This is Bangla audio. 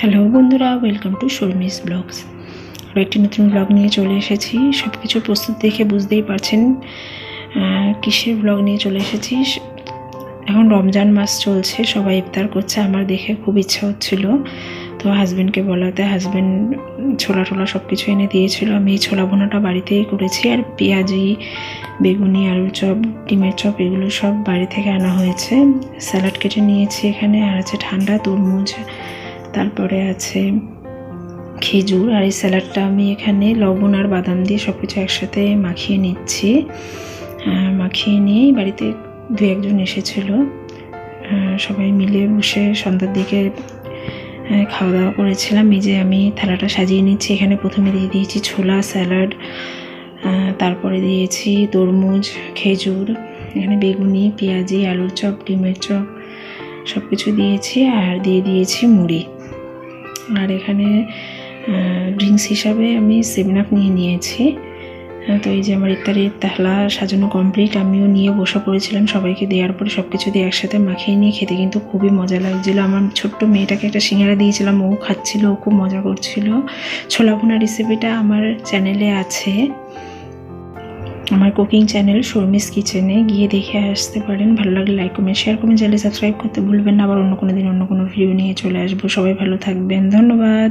হ্যালো বন্ধুরা ওয়েলকাম টু শর্মিস ব্লগস আরও একটি নতুন ব্লগ নিয়ে চলে এসেছি। সব কিছু প্রস্তুত দেখে বুঝতেই পারছেন কিসের ব্লগ নিয়ে চলে এসেছি। এখন রমজান মাস চলছে, সবাই ইফতার করছে। আমার দেখে খুব ইচ্ছা হচ্ছিল। তো হাজব্যান্ডকে বলাতে হাজব্যান্ড ছোলা টোলা সব কিছু এনে দিয়েছিল। আমি এই ছোলা ভোনাটা বাড়িতেই করেছি। আর পেঁয়াজি, বেগুনি, আলুর চপ, ডিমের চপ, এগুলো সব বাড়ি থেকে আনা হয়েছে। স্যালাড কেটে নিয়েছি এখানে। আর আছে ঠান্ডা তরমুজ। তারপরে আছে খেজুর আর এই স্যালাডটা আমি এখানে লবণ আর বাদাম দিয়ে সব কিছু একসাথে মাখিয়ে নিচ্ছি। মাখিয়ে নিয়েই বাড়িতে দু একজন এসেছিল। সবাই মিলে বসে সন্ধ্যার দিকে খাওয়া দাওয়া করেছিলাম। এই যে আমি থালাটা সাজিয়ে নিচ্ছি। এখানে প্রথমে দিয়ে দিয়েছি ছোলা, স্যালাড তারপরে দিয়েছি তরমুজ, খেজুর, এখানে বেগুনি, পেঁয়াজি, আলুর চপ, ডিমের চপ সব কিছু দিয়েছি। আর দিয়ে দিয়েছি মুড়ি। আর এখানে ড্রিঙ্কস হিসাবে আমি সেভেন আপ নিয়ে নিয়েছি। তো এই যে আমার ইত্যাদির তাহলা সাজানো কমপ্লিট আমিও নিয়ে বসে পড়েছিলাম। সবাইকে দেওয়ার পরে সব কিছু দিয়ে একসাথে মাখিয়ে নিয়ে খেতে কিন্তু খুবই মজা লাগছিল। আমার ছোট্ট মেয়েটাকে একটা সিঙ্গারা দিয়েছিলাম, ও খাচ্ছিল, ও খুব মজা করছিল। ছোলা ভুনা রেসিপিটা আমার চ্যানেলে আছে। আমার কুকিং চ্যানেল শর্মিস কিচেনে গিয়ে দেখে আসতে পারেন। ভালো লাগলে লাইক কমেন্ট শেয়ার কমেন্ট চ্যানেলে সাবস্ক্রাইব করতে ভুলবেন না। আবার অন্য কোনো দিন অন্য কোনো ভিডিও নিয়ে চলে আসব। সবাই ভালো থাকবেন। ধন্যবাদ।